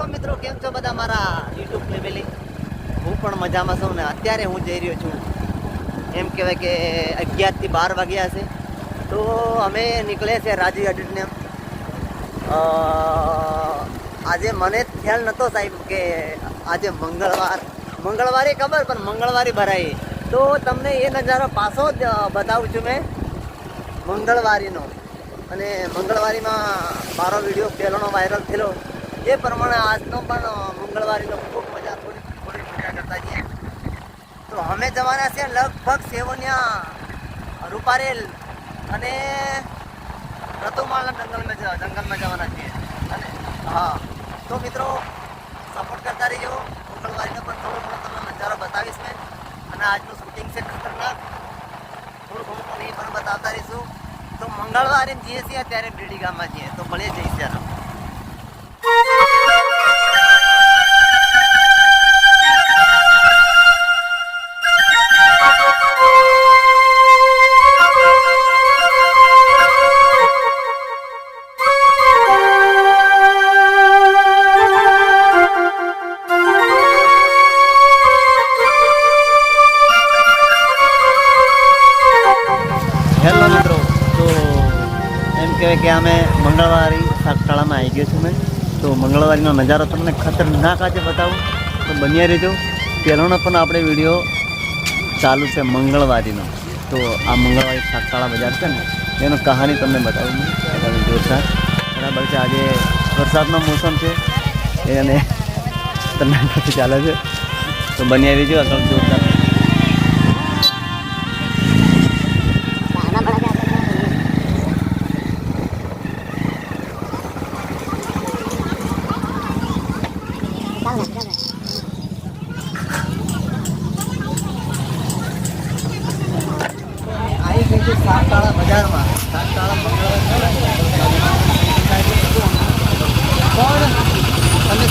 Hello મિત્રો, કેમ છો બધા મારા યુટ્યુબ ફેમિલી? હું પણ મજામાં છું ને અત્યારે હું જઈ રહ્યો છું. એમ કહેવાય કે અગિયારથી બાર વાગ્યા છે. તો અમે નીકળ્યા છે રાજી અડીને આજે મને ખ્યાલ નહોતો સાહેબ કે આજે મંગળવાર. મંગળવારે ખબર, પણ મંગળવારે ભરાય. તો તમને એ નજારો પાછો જ બતાવું છું મેં. મંગળવારીનો. અને મંગળવારીમાં મારો વીડિયો પહેલાનો વાયરલ થયેલો. એ પ્રમાણે આજનો પણ મંગળવારીનો ખૂબ મજા થોડી થોડી મજા કરતા છીએ તો અમે જવાના છે લગભગ સેવનિયા રૂપારેલ અને રતુમાળના જંગલમાં જંગલમાં જવાના છીએ. અને, હા, તો મિત્રો સપોર્ટ કરતા રહીજો. મંગળવારીનો પણ થોડો થોડો તમને નજારો બતાવીશ મેં. અને આજનું શૂટિંગ છે ખતરનાક. થોડું ઘણું પણ એ પણ બતાવતા રહીશું. તો મંગળવારે જઈએ છીએ ત્યારે ડીડી ગામમાં જઈએ. તો મળીએ જઈશ ત્યારે અમે મંગળવારી શાકશાળામાં આવી ગયો છું મેં. તો મંગળવારીનો નજારો તમને ખતરનાક આજે બતાવું. તો બન્યા રહેજો. પહેલોનો પણ આપણે વીડિયો ચાલુ છે મંગળવારીનો. તો આ મંગળવારી શાકશાળા બજાર છે ને, એનો કહાની તમને બતાવું તમે જોરદાર બરાબર છે, આજે વરસાદનો મોસમ છે. એને તમને ચાલે છે. તો બન્યા રહેજો, આગળ જોરદાર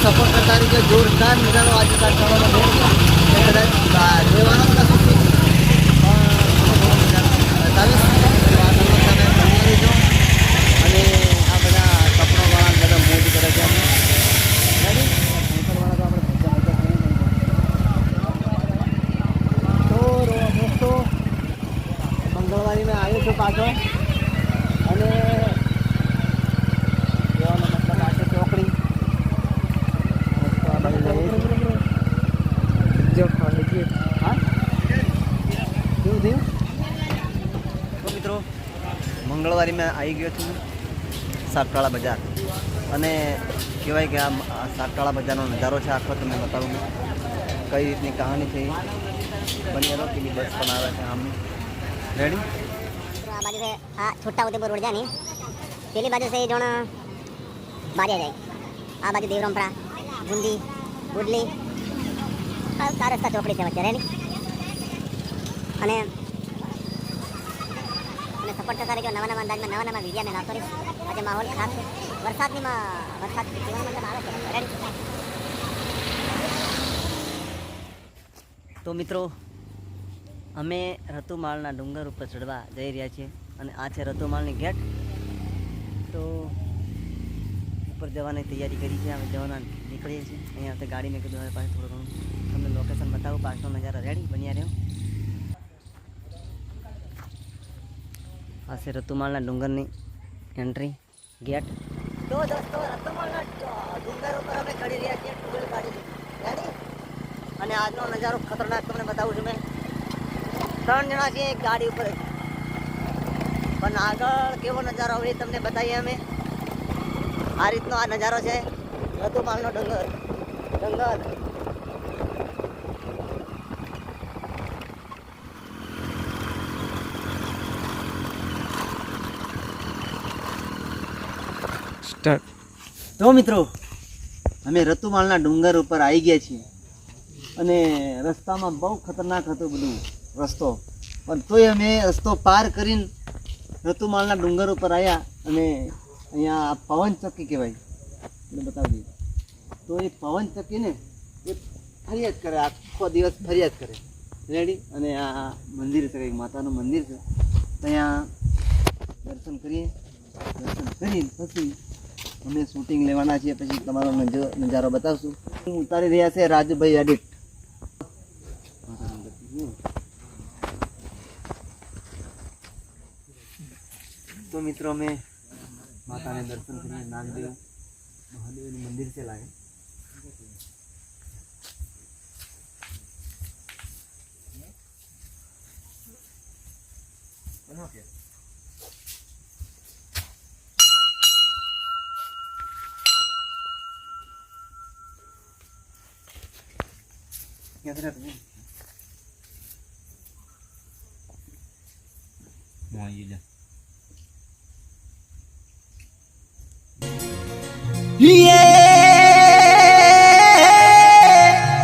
સપોર્ટ કરતા રહીજો જોરદાર મજાનો આજે સાતતાળામાં છે. કદાચ બા- રહેવાનો જ નથી પણ થોડો ઘણો નજારો બતાવીશ તો આગળનો તમે બની રહેજો અને આ બધા કપડાવાળા બધા મોજ કરે છે અમે Ready? સાયકલવાળા તો આપણે મજા મજા કરીને તો રો દોસ્તો મંગળવારી મેં આવ્યો છું પાછો અને કહેવાનો મતલબ આ છે ચોકડી રસ્તો આ બાજુ જઈએ છીએ. હા કેવું થયું તો મિત્રો મંગળવારે મેં આવી ગયો છું સાપટાળા બજાર. અને કહેવાય કે આ સાપટાળા બજારનો નજારો છે આખો તમને બતાવું. કઈ રીતની કહાની છે બની રહો કે બસ પણ આવે છે આમ રેડી આ બાજુ છે, આ છોટા ઉદેપુર ઉર્જાની પેલી બાજુ છે એ જણ બારિયા જાય. આ બાજુ દેવરમપરા, બુંદી, બુડલી. આ રસ્તા ચોકડી છે વચ્ચે રેની અને સપોર્ટ કરતા રહેજો નવા નવા અંદાજમાં નવા નવા વિડીયા મેં લાવતો રહીશ. આજે માહોલ ખરાબ છે. વરસાદની વરસાદ જીવન મતલબ આવે છે. તો મિત્રો, અમે રતુમાળના ડુંગર ઉપર ચડવા જઈ રહ્યા છીએ અને આ છે રતુમાળની ગેટ. તો ઉપર જવાની તૈયારી કરી છે અમે જવાના નીકળીએ છીએ. અહીંયા ગાડી મેં કીધું પાસે થોડું ઘણું. તમને લોકેશન બતાવું પાછનો નજારો રેડી બન્યા રહ્યો. આ છે રતુમાળના ડુંગરની એન્ટ્રી ગેટ તો દોસ્તો રતુમાળના ડુંગર ઉપર અમે ખડી રહ્યા છીએ ટુ વ્હીલ ગાડી અને આજનો નજારો ખતરનાક તમને બતાવું છું મેં. ત્રણ જણા છીએ ગાડી ઉપર પણ આગળ કેવો નજારો આવે તમને બતાવીએ અમે. આ રીતનો આ નજારો છે. રતુમાલનો ડુંગર. જંગલ તો મિત્રો, અમે રતુમાલના ડુંગર ઉપર આવી ગયા છીએ. અને રસ્તામાં બહુ ખતરનાક હતું બધું રસ્તો. પણ તોય અમે રસ્તો પાર કરીને રતુમાલના ડુંગર ઉપર આવ્યા અને અહીંયા પવન ચક્કી કહેવાય. એટલે બતાવી દઈએ તો એ પવન ચક્કી ને એ ફરિયાદ કરે, આખો દિવસ ફરિયાદ કરે. રેડી અને આ મંદિર છે માતાનું મંદિર છે. ત્યાં દર્શન કરીએ. દર્શન કરીને પછી અમે શૂટિંગ લેવાના છીએ, પછી તમારો નજો- નજારો બતાવશું. ઉતારી રહ્યા છે રાજુભાઈ એડિટ તો મિત્રો, અમે માતાને દર્શન કરીને નાગદેવ મહાદેવનું મંદિર છે લાગે. ક્યાંથી રહ્યા તમે?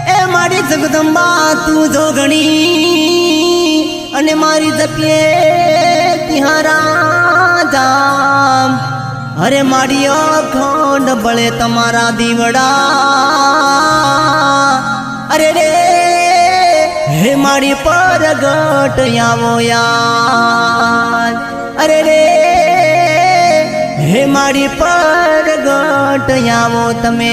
એ મારી જગદંબા તું જોગણી અને મારી જપીએ તિહારા અરે મારી અખંડ બળે તમારા દીવડા અરે રે હે મારી પરગટ આવો યાર. અરે રે, હે મારી પરગટ આવો તમે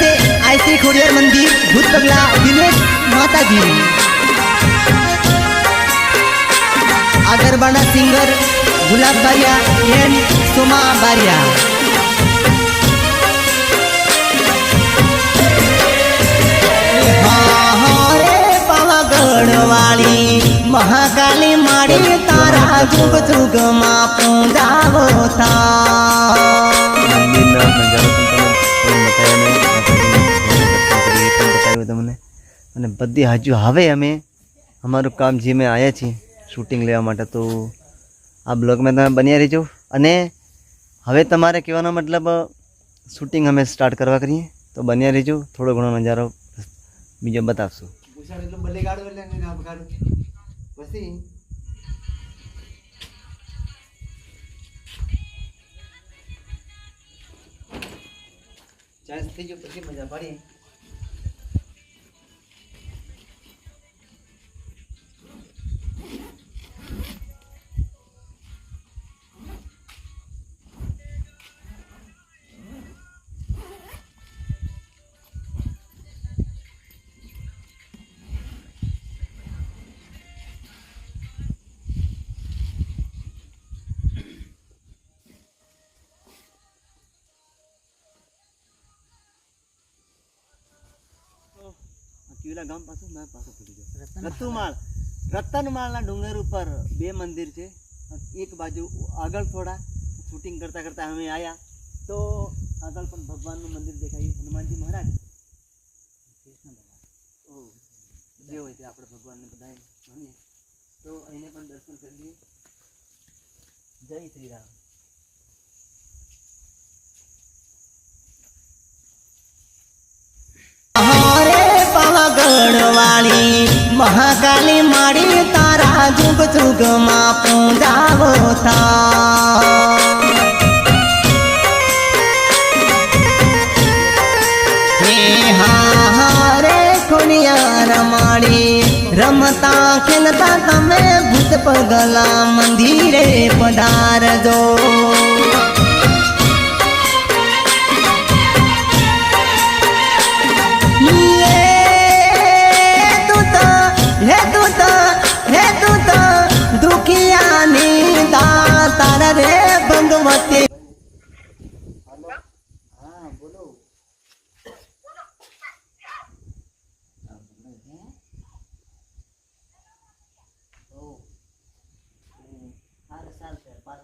છે આઈસી ખોડિયાર મંદિર ભૂત પગલા દિનેશ માતાજી. આગરબાના સિંગર ગુલાબ બારિયા એન સોમા બારિયા વાળી મહાકાલી માડી તારા જુગ પૂજાવો પણ બતાવ્યું તમને. અને બધી હજુ હવે અમે, અમારું કામ જે મેં આવ્યા છીએ શૂટિંગ લેવા માટે, તો આ બ્લોગમાં તમે બન્યા રહેજો. અને હવે તમારે કહેવાનો મતલબ, શૂટિંગ અમે સ્ટાર્ટ કરવા કરીએ, તો બન્યા રહેજો. થોડો ઘણો નજારો બીજો બતાવશું. પછી મજા પાડીએ. કેવલા ગામ પાછું ના પાછું ભૂલી ગયો. રતુમાળ રતનમાળના ડુંગર ઉપર બે મંદિર છે. એક બાજુ આગળ થોડા શૂટિંગ કરતા કરતાં અમે આવ્યા તો આગળ પણ ભગવાનનું મંદિર દેખાયું હનુમાનજી મહારાજ. કૃષ્ણ ભગવાન. ઓ જે હોય તે આપણે ભગવાનને બધાએ માનીએ. તો એને પણ દર્શન કરી લઈએ. જય શ્રી રામ. પાવાગઢ મહાકાલી મારી તારા જુગ જુગમાં પૂજાવો તા રમતા ખેલતા તમે ભૂત પગલા મંદિરે પધારજો.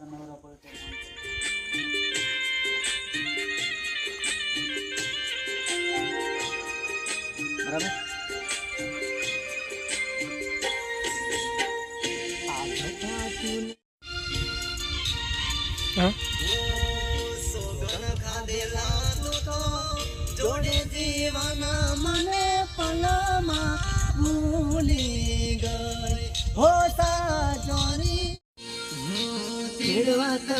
નવરા પડે બરાબર? જોડે જીવાના મને પલામા ભૂલી ગઈ હો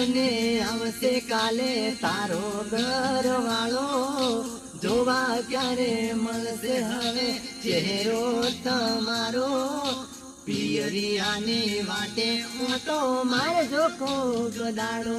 ને આવશે કાલે તારો ઘરવાળો. જોવા ક્યારે મળશે હવે ચહેરો તમારો. પિયરિયાની વાટે હું તો મારે જોખો ગદાડો